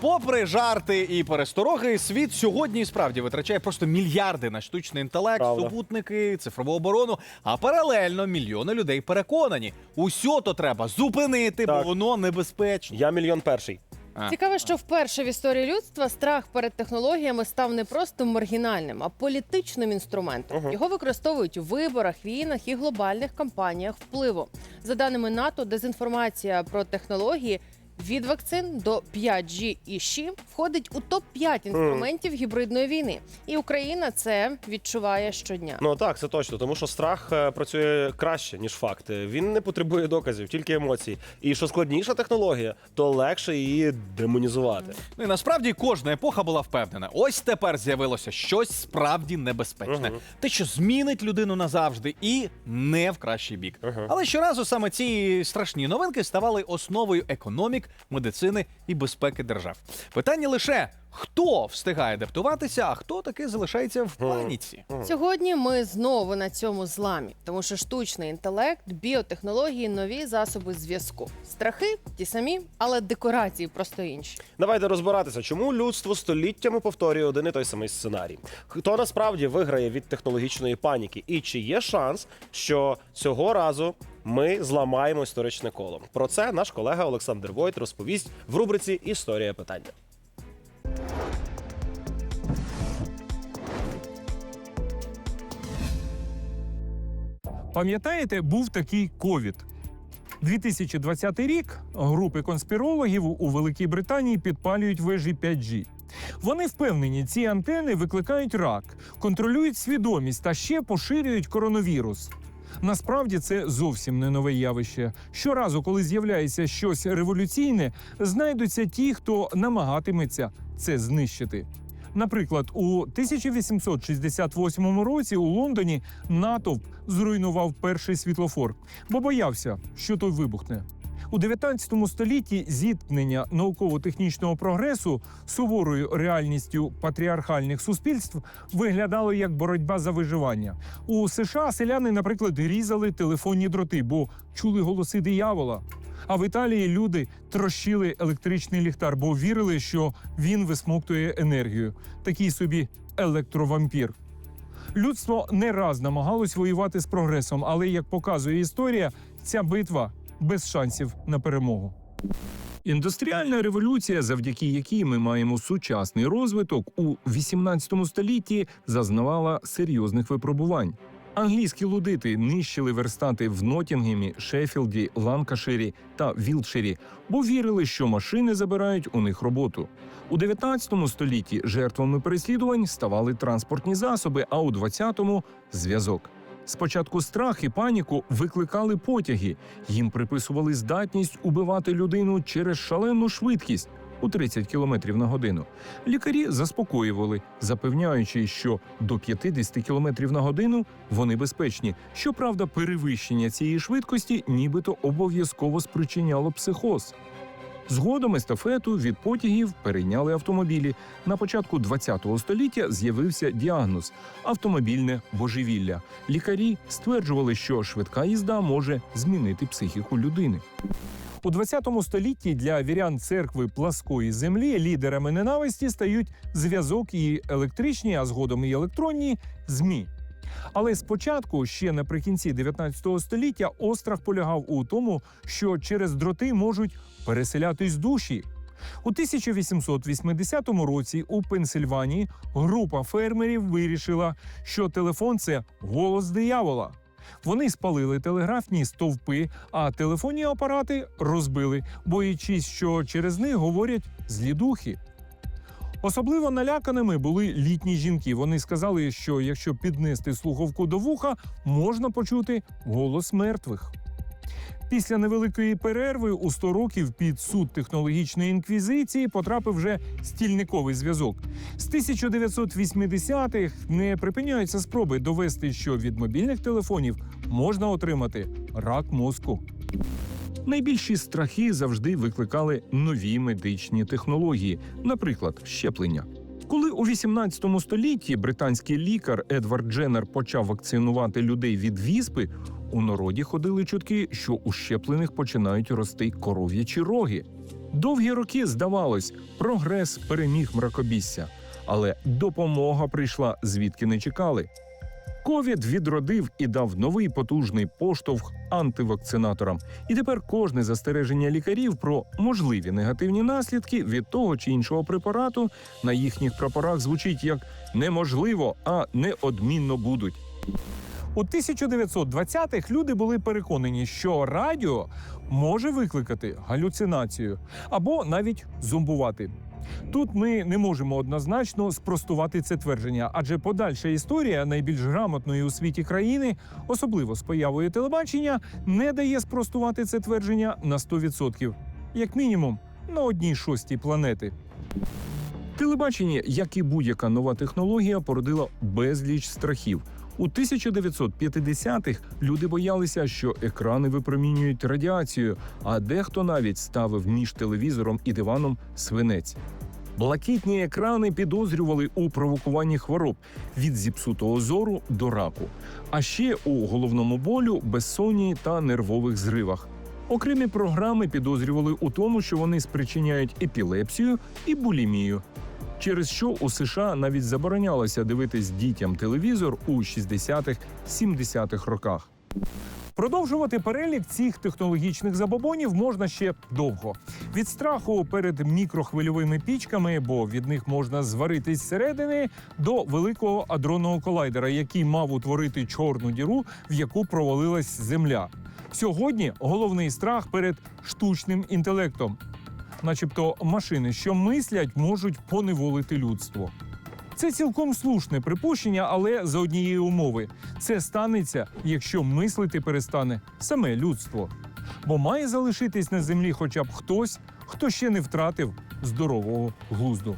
Попри жарти і перестороги, світ сьогодні і справді витрачає просто мільярди на штучний інтелект, Правда. супутники, цифрову оборону. А паралельно мільйони людей переконані, усьо то треба зупинити, Так. бо воно небезпечно. Я мільйон перший. А. Цікаво, що вперше в історії людства страх перед технологіями став не просто маргінальним, а політичним інструментом. Його використовують у виборах, війнах і глобальних кампаніях впливу. За даними НАТО, дезінформація про технології. Від вакцин до 5G і ШІ входить у топ 5 інструментів гібридної війни, і Україна це відчуває щодня. Ну так, це точно, тому що страх е, працює краще, ніж факти. Він не потребує доказів, тільки емоцій. І що складніша технологія, то легше її демонізувати. Ну і насправді кожна епоха була впевнена. Ось тепер з'явилося щось справді небезпечне, те, що змінить людину назавжди, і не в кращий бік. Мгм. Але щоразу саме ці страшні новинки ставали основою економік, медицини і безпеки держав. Питання лише хто встигає адаптуватися, а хто таки залишається в паніці. Сьогодні ми знову на цьому зламі, тому що штучний інтелект, біотехнології, нові засоби зв'язку. Страхи ті самі, але декорації просто інші. Давайте розбиратися, чому людство століттями повторює один і той самий сценарій. Хто насправді виграє від технологічної паніки, і чи є шанс, що цього разу ми зламаємо історичне коло? Про це наш колега Олександр Войт розповість в рубриці Історія питання. Пам'ятаєте, був такий ковід. 2020 рік групи конспірологів у Великій Британії підпалюють вежі 5G. Вони впевнені, ці антени викликають рак, контролюють свідомість та ще поширюють коронавірус. Насправді це зовсім не нове явище. Щоразу, коли з'являється щось революційне, знайдуться ті, хто намагатиметься це знищити. Наприклад, у 1868 році у Лондоні натовп зруйнував перший світлофор, бо боявся, що той вибухне. У 19 столітті зіткнення науково-технічного прогресу суворою реальністю патріархальних суспільств виглядало як боротьба за виживання. У США селяни, наприклад, різали телефонні дроти, бо чули голоси диявола. А в Італії люди трощили електричний ліхтар, бо вірили, що він висмоктує енергію. Такий собі електровампір. Людство не раз намагалось воювати з прогресом, але як показує історія, ця битва без шансів на перемогу. Індустріальна революція, завдяки якій ми маємо сучасний розвиток, у 18 столітті зазнавала серйозних випробувань. Англійські лудити нищили верстати в Нотінгемі, Шеффілді, Ланкаширі та Вілтширі, бо вірили, що машини забирають у них роботу. У 19 столітті жертвами переслідувань ставали транспортні засоби, а у 20-му – зв'язок. Спочатку страх і паніку викликали потяги. Їм приписували здатність убивати людину через шалену швидкість у 30 км на годину. Лікарі заспокоювали, запевняючи, що до 50 км на годину вони безпечні. Щоправда, перевищення цієї швидкості нібито обов'язково спричиняло психоз. Згодом естафету від потягів перейняли автомобілі. На початку ХХ століття з'явився діагноз автомобільне божевілля. Лікарі стверджували, що швидка їзда може змінити психіку людини. У 20 столітті для вірян церкви пласкої землі лідерами ненависті стають зв'язок і електричні, а згодом і електронні змі. Але спочатку, ще наприкінці 19 століття, острах полягав у тому, що через дроти можуть переселятись душі. У 1880 році у Пенсильванії група фермерів вирішила, що телефон це голос диявола. Вони спалили телеграфні стовпи, а телефонні апарати розбили, боячись, що через них говорять злі духи. Особливо наляканими були літні жінки. Вони сказали, що якщо піднести слуховку до вуха, можна почути голос мертвих. Після невеликої перерви у 100 років під суд технологічної інквізиції потрапив вже стільниковий зв'язок. З 1980-х не припиняються спроби довести, що від мобільних телефонів можна отримати рак мозку. Найбільші страхи завжди викликали нові медичні технології, наприклад, щеплення. Коли у 18 столітті британський лікар Едвард Дженнер почав вакцинувати людей від віспи, У народі ходили чутки, що у щеплених починають рости коров'ячі роги. Довгі роки здавалось, прогрес переміг мракобісся, але допомога прийшла звідки не чекали. Ковід відродив і дав новий потужний поштовх антивакцинаторам. І тепер кожне застереження лікарів про можливі негативні наслідки від того чи іншого препарату на їхніх прапорах звучить як неможливо, а неодмінно будуть. У 1920-х люди були переконані, що радіо може викликати галюцинацію або навіть зомбувати. Тут ми не можемо однозначно спростувати це твердження, адже подальша історія найбільш грамотної у світі країни, особливо з появою телебачення, не дає спростувати це твердження на 100%. як мінімум на одній шостій планети. Телебачення, як і будь-яка нова технологія, породила безліч страхів. У 1950-х люди боялися, що екрани випромінюють радіацію, а дехто навіть ставив між телевізором і диваном свинець. Блакитні екрани підозрювали у провокуванні хвороб від зіпсутого зору до раку, а ще у головному болю, безсонні та нервових зривах. Окремі програми підозрювали у тому, що вони спричиняють епілепсію і булімію, через що у США навіть заборонялося дивитись дітям телевізор у 60-х-70-х роках. Продовжувати перелік цих технологічних забобонів можна ще довго. Від страху перед мікрохвильовими пічками, бо від них можна зваритись зсередини, до великого адронного колайдера, який мав утворити чорну діру, в яку провалилась земля. Сьогодні головний страх перед штучним інтелектом, начебто машини, що мислять, можуть поневолити людство. Це цілком слушне припущення, але за однієї умови це станеться, якщо мислити перестане саме людство. Бо має залишитись на землі хоча б хтось, хто ще не втратив здорового глузду.